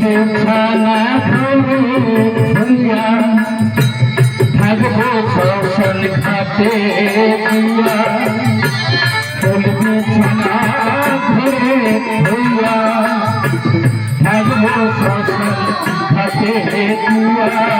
ছানা ফুলিয়া থাকব ফসল খাতে দিয়া ফুলবে ছানা ঘরে হইয়া থাকব ফসল খাতে দিয়া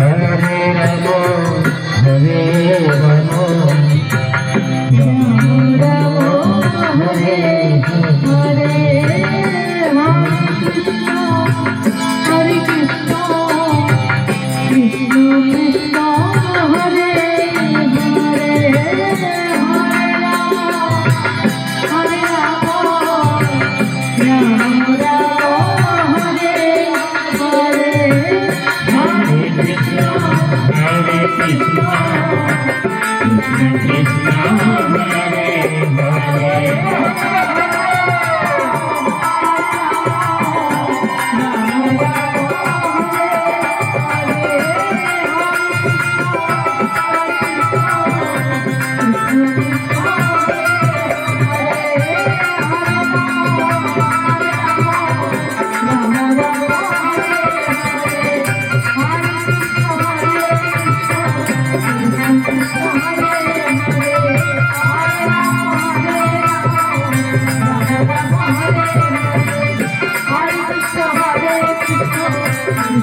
হরে রাম হরে হরে কৃষ্ণ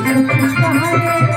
あれ?